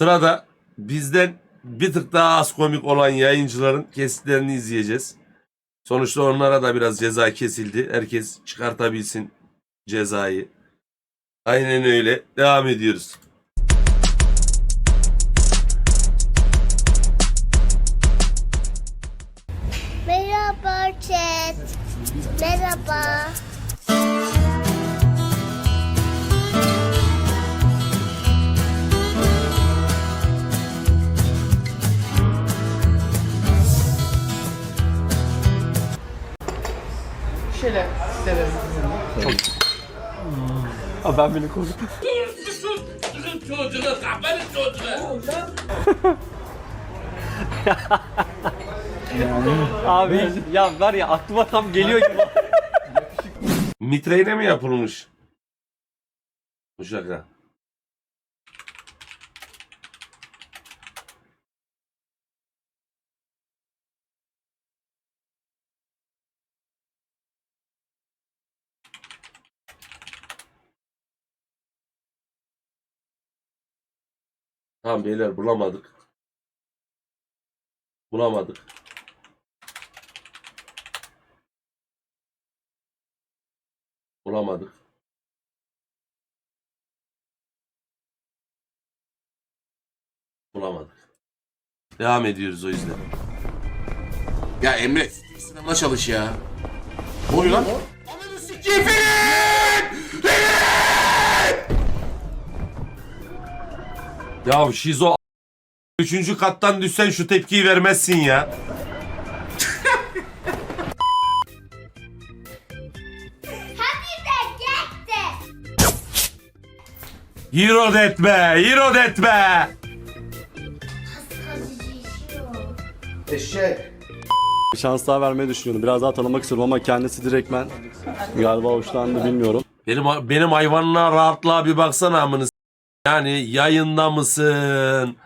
Sırada bizden bir tık daha az komik olan yayıncıların kesitlerini izleyeceğiz. Sonuçta onlara da biraz ceza kesildi. Herkes çıkartabilsin cezayı. Aynen öyle. Devam ediyoruz. Merhaba chat. Merhaba. Şöyle severim. Abi ben beni korkuttum. Abi ya var ya aklıma tam geliyor gibi. Mitreyle mi yapılmış? Bu şaka. Tamam beyler bulamadık. Bulamadık. Bulamadık. Bulamadık. Devam ediyoruz o yüzden. Ya Emre sınavına çalış ya. Ne oluyor lan? Ananı sikeyim Ya Şizo Üçüncü kattan düşsen şu tepkiyi vermezsin ya. Hero detme, hero detme. Eşek. Bir şans daha vermeyi düşünüyorum. Biraz daha tanımak istiyorum ama kendisi direktmen galiba hoşlandı bilmiyorum. Benim benim hayvanına rahatlığa bir baksana amını Yani yayında mısın?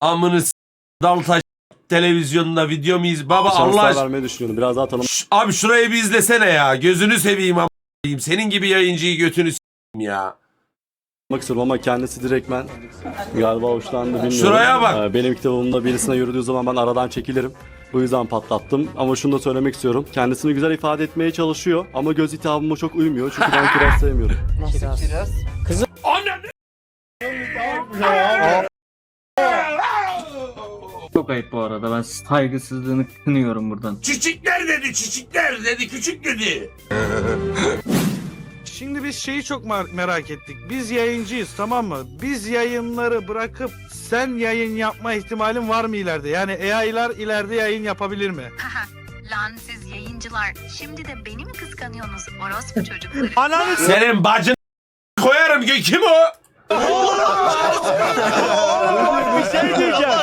Amını s- Daltaş televizyonda video mu iz? Baba Allah daha aşkına. vermeyi düşünüyorum. Biraz daha tanımak Şş, Abi şurayı bir izlesene ya. Gözünü seveyim ama Senin gibi yayıncıyı götünü s**eyim ya. istiyorum ama kendisi direktmen galiba hoşlandı bilmiyorum. Şuraya bak. Ee, Benim kitabımda birisine yürüdüğü zaman ben aradan çekilirim. Bu yüzden patlattım. Ama şunu da söylemek istiyorum. Kendisini güzel ifade etmeye çalışıyor ama göz hitabıma çok uymuyor. Çünkü ben kiraz sevmiyorum. Biraz. Çok ayıp bu arada. Ben saygısızlığını kınıyorum buradan. Çiçekler dedi, çiçekler dedi, küçük dedi. Şimdi biz şeyi çok mar- merak ettik. Biz yayıncıyız tamam mı? Biz yayınları bırakıp sen yayın yapma ihtimalin var mı ileride? Yani AI'lar ileride yayın yapabilir mi? Lan siz yayıncılar şimdi de beni mi kıskanıyorsunuz orospu çocukları? Ananı s- Senin bacın koyarım ki kim o? Bir şey diyeceğim.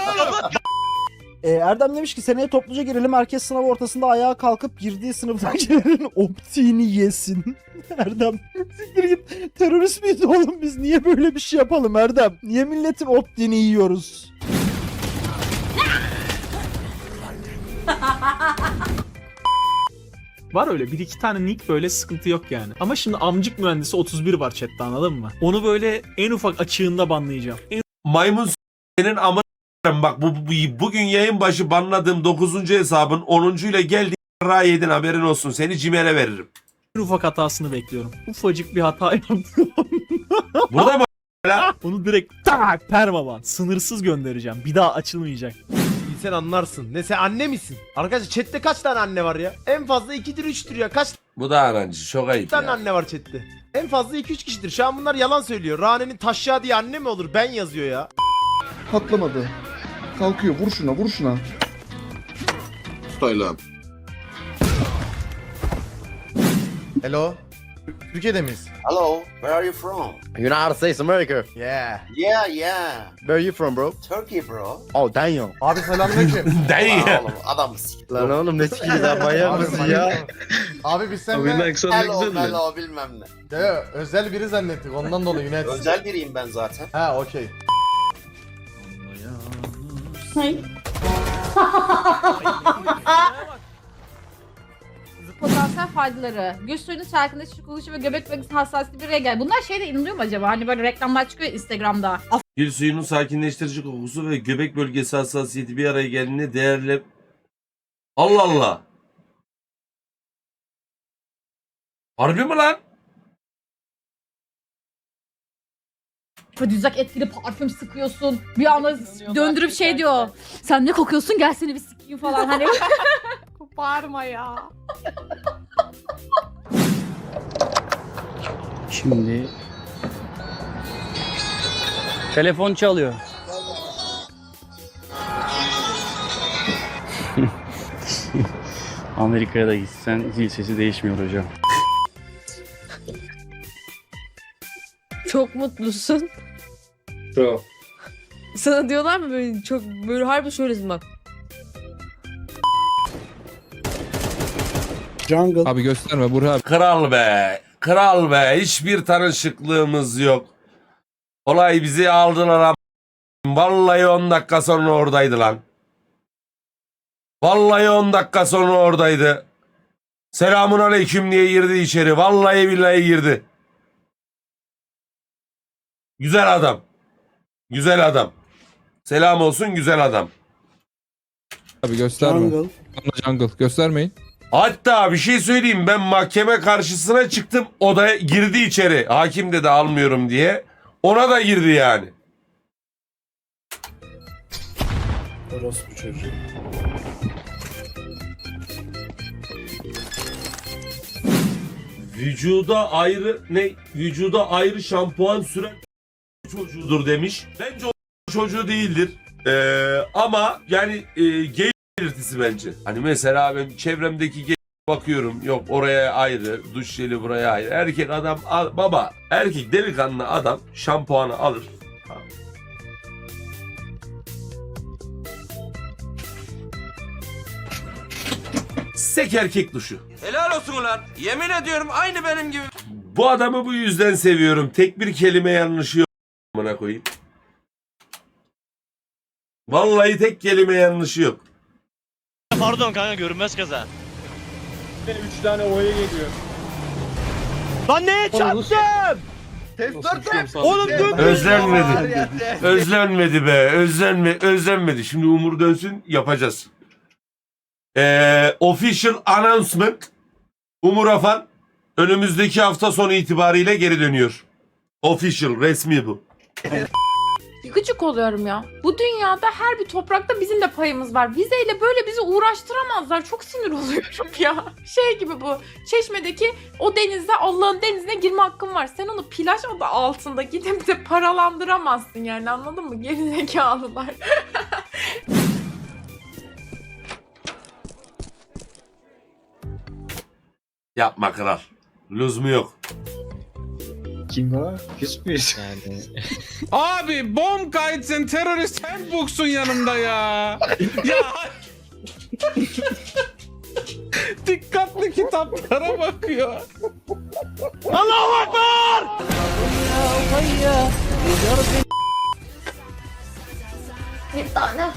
Ee, Erdem demiş ki seneye topluca girelim herkes sınav ortasında ayağa kalkıp girdiği sınıftakilerin optiğini yesin. Erdem siktir git terörist miyiz oğlum biz niye böyle bir şey yapalım Erdem? Niye milletin optiğini yiyoruz? Var öyle bir iki tane nick böyle sıkıntı yok yani. Ama şimdi amcık mühendisi 31 var chatte anladın mı? Onu böyle en ufak açığında banlayacağım. En Maymun senin s**erim. bak bu, bu- bugün yayın başı banladığım 9. hesabın 10. ile geldi ra yedin haberin olsun. Seni cimere veririm. ufak hatasını bekliyorum. Ufacık bir hata yaptım. Burada mı? Onu direkt tak permaban sınırsız göndereceğim. Bir daha açılmayacak. Sen anlarsın. Ne sen anne misin? Arkadaşlar chatte kaç tane anne var ya? En fazla 2'dir 3'tür ya. Kaç Bu da arancı çok ayıp tane ya. anne var chatte? En fazla 2-3 kişidir. Şu an bunlar yalan söylüyor. Rane'nin taşya diye anne mi olur? Ben yazıyor ya. Patlamadı. Kalkıyor. Vur şuna, vur şuna. Tutaylan. Hello. Türkiye'de miyiz? Hello, where are you from? United States America. Yeah. Yeah, yeah. Where are you from bro? Turkey bro. Oh damn. Abi selamünaleyküm. Değil. Aa, oğlum adam sik. Lan oğlum ne sikiydi lan manyak mısın ya? Abi biz Hello, hello bilmem ne. Ya, özel biri zannettik ondan dolayı United Özel biriyim ben zaten. Ha okey. Potansiyel faydaları. Göz suyunun sarkıntı, şık oluşu ve göbek bölgesi hassasiyeti bir araya gel. Bunlar şeyde inanılıyor mu acaba? Hani böyle reklamlar çıkıyor Instagram'da. Gül suyunun sakinleştirici kokusu ve göbek bölgesi hassasiyeti bir araya geldiğinde değerli... Allah Allah. Harbi mi lan? Afrodizyak etkili parfüm sıkıyorsun. Bir anda döndürüp şey diyor. Sen ne kokuyorsun gel seni bir sikeyim falan hani. Bağırma ya. Şimdi telefon çalıyor. Amerika'ya da gitsen zil sesi değişmiyor hocam. Çok mutlusun. Çok. Sana diyorlar mı böyle çok böyle harbi şöylesin bak. Jungle. Abi gösterme Burhan abi. Kral be. Kral be. Hiçbir tanışıklığımız yok. Olay bizi aldılar am- Vallahi 10 dakika sonra oradaydı lan. Vallahi 10 dakika sonra oradaydı. Selamun aleyküm diye girdi içeri. Vallahi billahi girdi. Güzel adam. Güzel adam. Selam olsun güzel adam. Abi gösterme. Jungle. Jungle göstermeyin. Hatta bir şey söyleyeyim ben mahkeme karşısına çıktım odaya girdi içeri hakim dedi almıyorum diye ona da girdi yani. Orospu çocuğu. Vücuda ayrı ne vücuda ayrı şampuan süren çocuğudur demiş. Bence o çocuğu değildir. Ee, ama yani e, gay belirtisi bence. Hani mesela ben çevremdeki bakıyorum yok oraya ayrı duş jeli buraya ayrı. Erkek adam al- baba erkek delikanlı adam şampuanı alır. Sek erkek duşu. Helal olsun ulan. Yemin ediyorum aynı benim gibi. Bu adamı bu yüzden seviyorum. Tek bir kelime yanlışı yok. Amına koyayım. Vallahi tek kelime yanlışı yok. Pardon kanka görünmez kaza. Lan neye çarptım? Oğlum dur. Özlenmedi. Özlenmedi be. Özlenme, özlenmedi. Şimdi Umur dönsün yapacağız. Ee, official announcement. Umur Afan önümüzdeki hafta sonu itibariyle geri dönüyor. Official, resmi bu. Gıcık oluyorum ya. Bu dünyada her bir toprakta bizim de payımız var. Vizeyle böyle bizi uğraştıramazlar. Çok sinir oluyorum ya. Şey gibi bu. Çeşmedeki o denizde Allah'ın denizine girme hakkın var. Sen onu plaj adı altında gidip de paralandıramazsın yani anladın mı? Gerizekalılar. Yapma kral. Lüzumu yok. Kim o? Küs müyüz? Abi Bomb Guides and Terrorist Handbook'sun yanımda ya. ya. Dikkatli kitaplara bakıyor. Bir tane.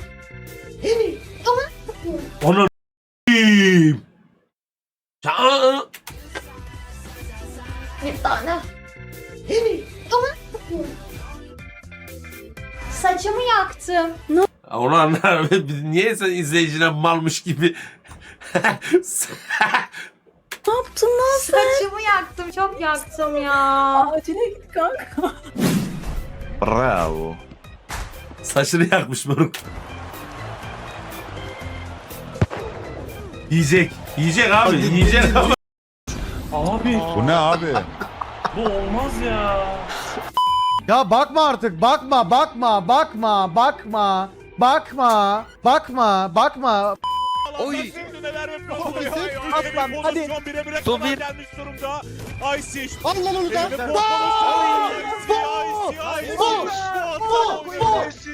Onu Bir tane. Saçımı yaktım. Onu anlar. Niye sen izleyicine malmış gibi Saçımı yaktım. Çok yaktım ya. Bravo. Saçını yakmış moruk. Yiyecek. Yiyecek abi. Yiyecek abi. Bu ne abi? Ya bakma artık bakma bakma bakma bakma bakma bakma bakma. Oy. Aslan hadi. Son bir. Allah Allah.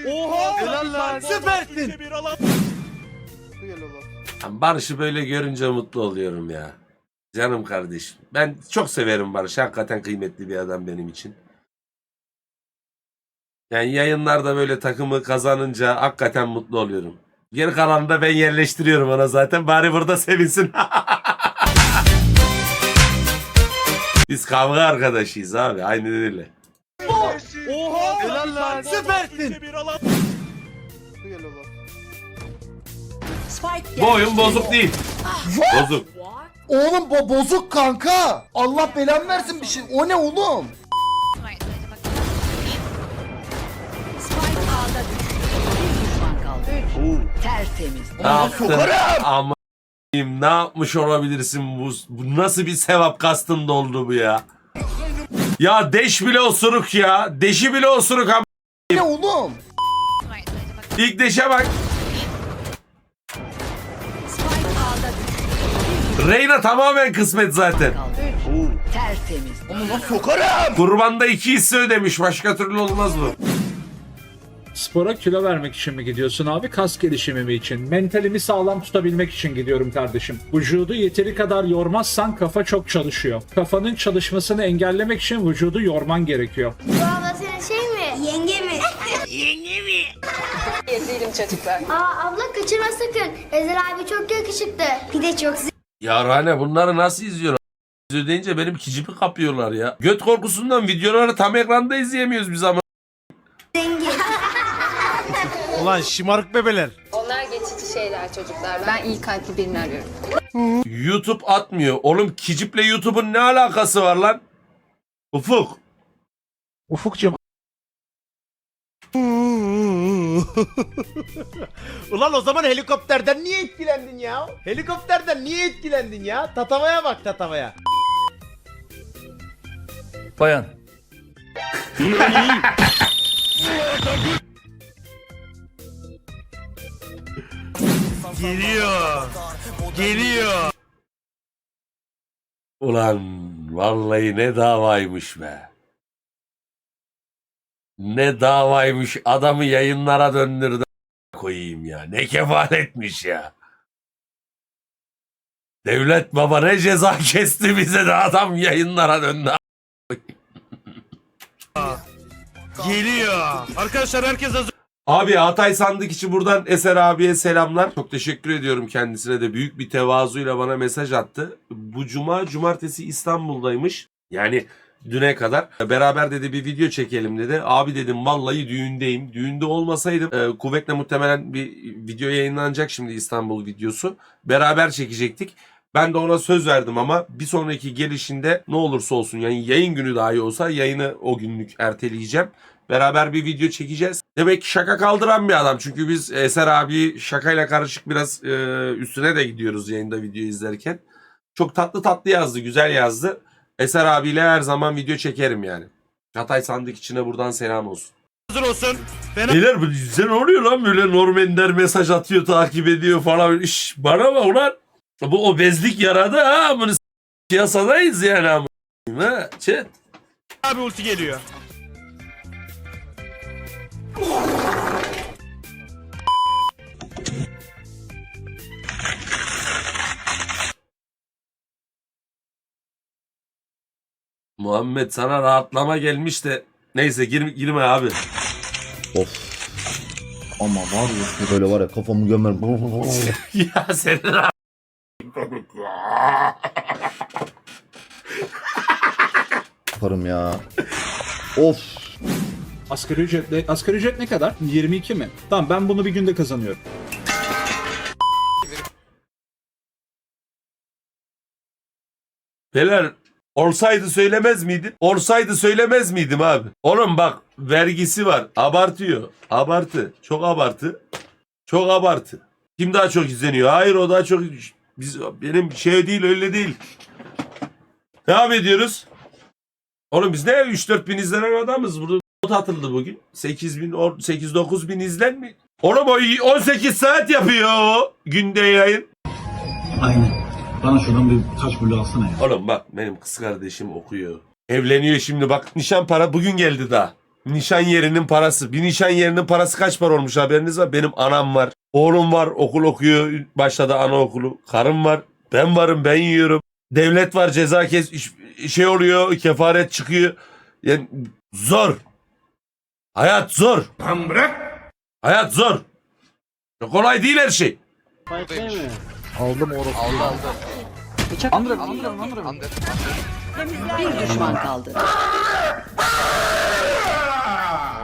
Oha. Helal lan. Süpersin. Barış'ı böyle görünce mutlu oluyorum ya. Canım kardeşim. Ben çok severim Barış. Hakikaten kıymetli bir adam benim için. Yani yayınlarda böyle takımı kazanınca hakikaten mutlu oluyorum. Geri kalanını da ben yerleştiriyorum ona zaten. Bari burada sevinsin. Biz kavga arkadaşıyız abi. Aynen öyle. Oha. Helal lan. Süpersin. Bu oyun bozuk değil. Bozuk. Oğlum bu bozuk kanka. Allah belanı versin bir şey. O ne oğlum? Ne yaptın? Ama ne yapmış olabilirsin bu? Bu nasıl bir sevap kastın doldu bu ya? Ya deş bile osuruk ya. Deşi bile osuruk ama. Ne oğlum? İlk deşe bak. Reyna tamamen kısmet zaten. Onu nasıl sokarım? Kurbanda iki hisse ödemiş. Başka türlü olmaz bu. Spora kilo vermek için mi gidiyorsun abi? Kas gelişimi mi için? Mentalimi sağlam tutabilmek için gidiyorum kardeşim. Vücudu yeteri kadar yormazsan kafa çok çalışıyor. Kafanın çalışmasını engellemek için vücudu yorman gerekiyor. Bu abla senin şey mi? Yenge mi? Yenge mi? Değilim çocuklar. Aa abla kaçırma sakın. Ezel abi çok yakışıklı. Bir de çok Ya Rane bunları nasıl izliyorsun? İzliyor deyince benim kicipi kapıyorlar ya. Göt korkusundan videoları tam ekranda izleyemiyoruz biz ama. zengin. Ulan şımarık bebeler. Onlar geçici şeyler çocuklar. Ben iyi kalpli birini arıyorum. YouTube atmıyor. Oğlum kiciple YouTube'un ne alakası var lan? Ufuk. Ufukcuğum Ulan o zaman helikopterden niye etkilendin ya? Helikopterden niye etkilendin ya? Tatavaya bak tatavaya. Bayan. Geliyor. Geliyor. Ulan vallahi ne davaymış be. Ne davaymış adamı yayınlara döndürdü koyayım ya. Ne kefaletmiş ya. Devlet baba ne ceza kesti bize de adam yayınlara döndü. Geliyor. Arkadaşlar herkes hazır. Abi Hatay Sandık için buradan Eser abiye selamlar. Çok teşekkür ediyorum kendisine de büyük bir tevazuyla bana mesaj attı. Bu cuma cumartesi İstanbul'daymış. Yani düne kadar beraber dedi bir video çekelim dedi. Abi dedim vallahi düğündeyim. Düğünde olmasaydım e, kuvvetle muhtemelen bir video yayınlanacak şimdi İstanbul videosu. Beraber çekecektik. Ben de ona söz verdim ama bir sonraki gelişinde ne olursa olsun yani yayın günü dahi olsa yayını o günlük erteleyeceğim. Beraber bir video çekeceğiz. Demek ki şaka kaldıran bir adam. Çünkü biz Eser abi şakayla karışık biraz e, üstüne de gidiyoruz yayında video izlerken. Çok tatlı tatlı yazdı, güzel yazdı. Eser abiyle her zaman video çekerim yani. Hatay sandık içine buradan selam olsun. Hazır olsun. Ben Beyler bu size ne oluyor lan böyle Norm Ender mesaj atıyor takip ediyor falan. İş, bana bak ulan. Bu obezlik yaradı ha. Bunu piyasadayız yani ama. Ha, chat. abi ulti geliyor. Muhammed sana rahatlama gelmiş de. Neyse gir, girme abi. Ama var ya böyle var ya kafamı gömer. ya senin ra- Yaparım ya. Of. asgari ücretle asgari ücret ne kadar? 22 mi? Tamam ben bunu bir günde kazanıyorum. Beyler olsaydı söylemez miydim? Olsaydı söylemez miydim abi? Oğlum bak vergisi var. Abartıyor. Abartı. Çok abartı. Çok abartı. Kim daha çok izleniyor? Hayır o daha çok biz benim şey değil öyle değil. Devam ediyoruz. Oğlum biz ne 3-4 bin izlenen adamız. Burada not atıldı bugün. 8 bin, 8-9 bin izlenmiyor. Oğlum o 18 saat yapıyor o günde yayın. Aynen. Bana şuradan bir taş bulu alsana ya. Oğlum bak benim kız kardeşim okuyor. Evleniyor şimdi bak nişan para bugün geldi daha. Nişan yerinin parası. Bir nişan yerinin parası kaç para olmuş haberiniz var? Benim anam var. Oğlum var okul okuyor. Başladı anaokulu. Karım var. Ben varım ben yiyorum. Devlet var ceza kes iş- şey oluyor kefaret çıkıyor. Yani zor. Hayat zor. Tam bırak. Hayat zor. Çok kolay değil her şey. Aldım orası. Bir düşman kaldı.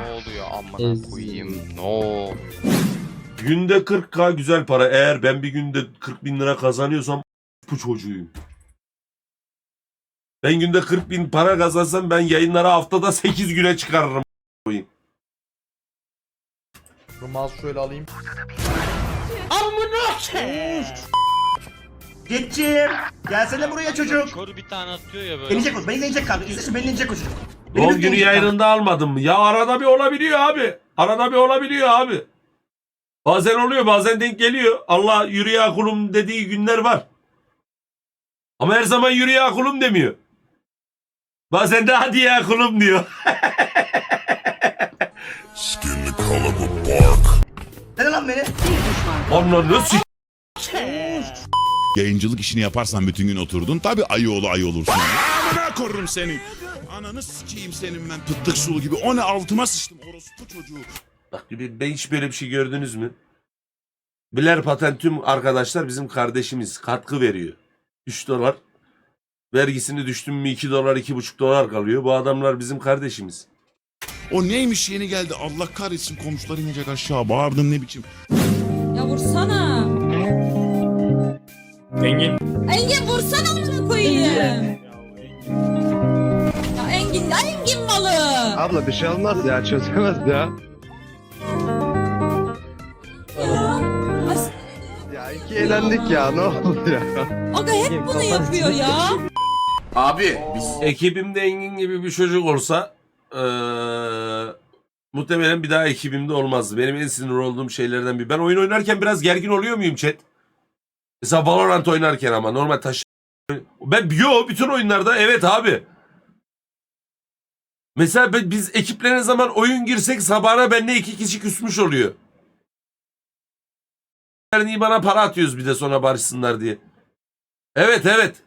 Ne oluyor amına koyayım. No. Günde 40k güzel para. Eğer ben bir günde 40 bin lira kazanıyorsam bu çocuğuyum. Ben günde 40 bin para kazansam ben yayınlara haftada 8 güne çıkarırım. koyayım. Mouse şöyle alayım. Amına Geçeceğim. Gelsene buraya çocuk. Kor bir tane atıyor ya böyle. Gelecek o. Beni gelecek kanka. İzle şimdi beni gelecek o çocuk. Doğum günü yayınında almadın mı? Ya arada bir olabiliyor abi. Arada bir olabiliyor abi. Bazen oluyor bazen denk geliyor. Allah yürü ya kulum dediği günler var. Ama her zaman yürü ya kulum demiyor. Bazen de hadi ya kulum diyor. Ne lan beni? Ananı s- Yayıncılık işini yaparsan bütün gün oturdun. Tabii ayı oğlu ayı olursun. Amına korurum seni. Ananı sikeyim senin ben pıttık sulu gibi. O ne altıma sıçtım orospu çocuğu. Bak bir- ben hiç böyle bir şey gördünüz mü? Biler Patent tüm arkadaşlar bizim kardeşimiz. Katkı veriyor. 3 dolar. Vergisini düştün mü 2 dolar 2,5 dolar kalıyor. Bu adamlar bizim kardeşimiz. O neymiş yeni geldi Allah kahretsin komşular inecek aşağı bağırdın ne biçim. Ya vursana. Engin. Engin vursana amına koyayım. Ya Engin, ya Engin malı. Abla bir şey olmaz ya çözemez ya. As- Ya iki eğlendik ya ne oldu ya. Aga hep bunu yapıyor ya. Abi biz Ekibimde Engin gibi bir çocuk olsa eee, muhtemelen bir daha ekibimde olmazdı. Benim en sinir olduğum şeylerden bir. Ben oyun oynarken biraz gergin oluyor muyum chat? Mesela Valorant oynarken ama normal taş... Ben yo bütün oyunlarda evet abi. Mesela be- biz ekiple ne zaman oyun girsek sabahına benimle iki kişi küsmüş oluyor. Yani bana para atıyoruz bir de sonra barışsınlar diye. Evet evet.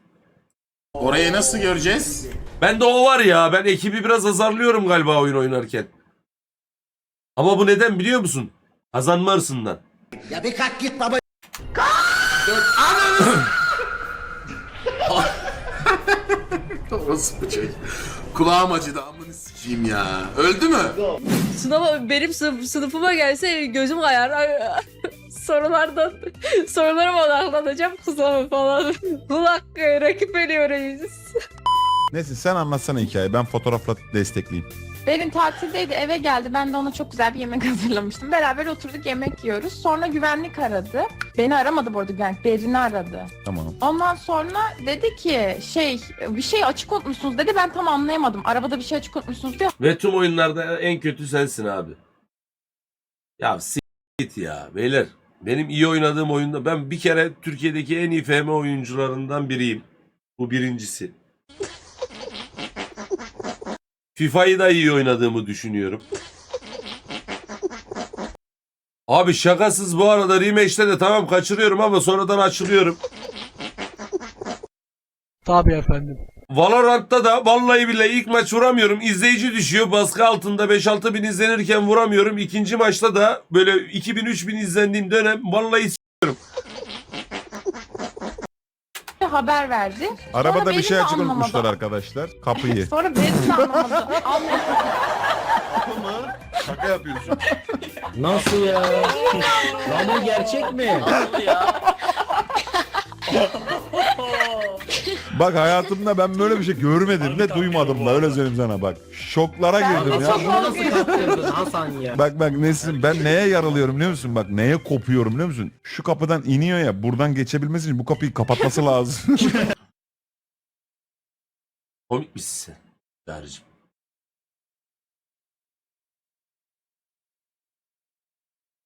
orayı nasıl göreceğiz? Ben de o var ya. Ben ekibi biraz azarlıyorum galiba oyun oynarken. Ama bu neden biliyor musun? Kazanma hırsından. Ya bir kalk git baba. Orospu çocuk. Kulağım acıdı amını sikeyim ya. Öldü mü? Sınava benim sınıf, sınıfıma gelse gözüm kayar. Sorulardan sorulara mı odaklanacağım kızlar falan. Kulak rakip veriyoruz. Neyse sen anlatsana hikayeyi ben fotoğrafla destekleyeyim. Berin tatildeydi eve geldi. Ben de ona çok güzel bir yemek hazırlamıştım. Beraber oturduk yemek yiyoruz. Sonra güvenlik aradı. Beni aramadı bu arada güvenlik. Berin'i aradı. Tamam. Ondan sonra dedi ki şey bir şey açık unutmuşsunuz dedi. Ben tam anlayamadım. Arabada bir şey açık unutmuşsunuz diyor. Ve tüm oyunlarda en kötü sensin abi. Ya s- git ya beyler. Benim iyi oynadığım oyunda ben bir kere Türkiye'deki en iyi FM oyuncularından biriyim. Bu birincisi. FIFA'yı da iyi oynadığımı düşünüyorum. Abi şakasız bu arada rematch'te de tamam kaçırıyorum ama sonradan açılıyorum. Tabii efendim. Valorant'ta da vallahi billahi ilk maç vuramıyorum. İzleyici düşüyor. Baskı altında 5-6 bin izlenirken vuramıyorum. İkinci maçta da böyle 2000-3000 izlendiğim dönem vallahi s- Haber verdi. Arabada Sonra bir şey açık unutmuşlar arkadaşlar. Kapıyı. Sonra Berin de anlamadı. Anlamadı. Şaka yapıyorsun. Nasıl ya? Lan bu gerçek mi? Bak hayatımda ben böyle bir şey görmedim de duymadım da öyle söyleyeyim sana bak. Şoklara girdim ya. Nasıl kaptırdın Hasan ya? Bak bak Nesin ben neye yaralıyorum biliyor musun? Bak neye kopuyorum biliyor musun? Şu kapıdan iniyor ya buradan geçebilmesi için bu kapıyı kapatması lazım. komik misin sen? Çağrıcığım.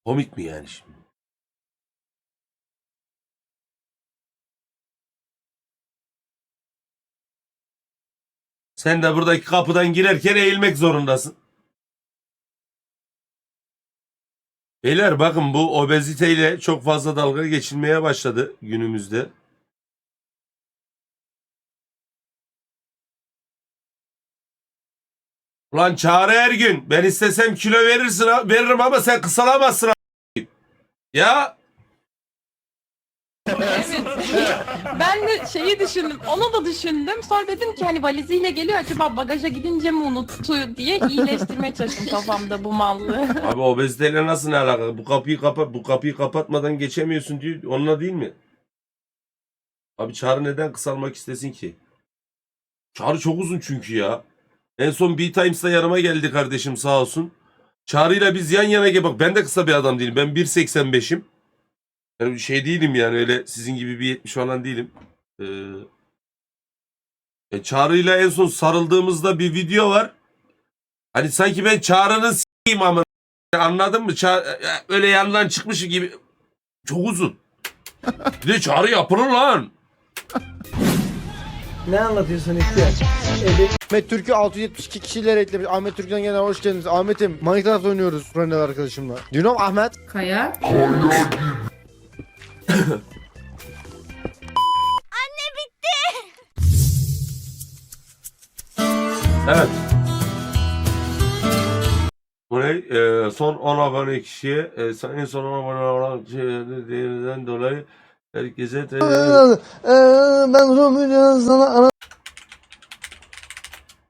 Komik mi yani şimdi? Sen de buradaki kapıdan girerken eğilmek zorundasın. Beyler bakın bu obeziteyle çok fazla dalga geçilmeye başladı günümüzde. Ulan Çağrı Ergün ben istesem kilo verirsin veririm ama sen kısalamazsın ha- Ben de şeyi düşündüm. Onu da düşündüm. Sonra dedim ki hani valiziyle geliyor acaba bagaja gidince mi unuttu diye iyileştirmeye çalıştım kafamda bu mallığı. Abi obeziteyle nasıl ne alaka? Bu kapıyı kapat, bu kapıyı kapatmadan geçemiyorsun diyor. Onunla değil mi? Abi Çağrı neden kısalmak istesin ki? Çağrı çok uzun çünkü ya. En son B-Times'ta yanıma geldi kardeşim sağ olsun. Çağrı'yla biz yan yana gel bak ben de kısa bir adam değilim. Ben 1.85'im. Yani bir şey değilim yani öyle sizin gibi bir 70 falan değilim. Ee, e, Çağrı'yla en son sarıldığımızda bir video var. Hani sanki ben Çağrı'nın s**eyim ama anladın mı? Ça- e, öyle yandan çıkmış gibi. Çok uzun. Bir de Çağrı yapılır lan. Ne anlatıyorsun ihtiyar? Ahmet Türk'ü 672 kişiyle eklemiş. Ahmet Türk'ten gene hoş geldiniz. Ahmet'im Minecraft oynuyoruz Kur'an'la arkadaşımla. Do you know Ahmet? Kaya. Evet. Bu ne? Ee, son 10 abone kişiye e, en son 10 abone olan kişilerden dolayı herkese te- ben Romulus sana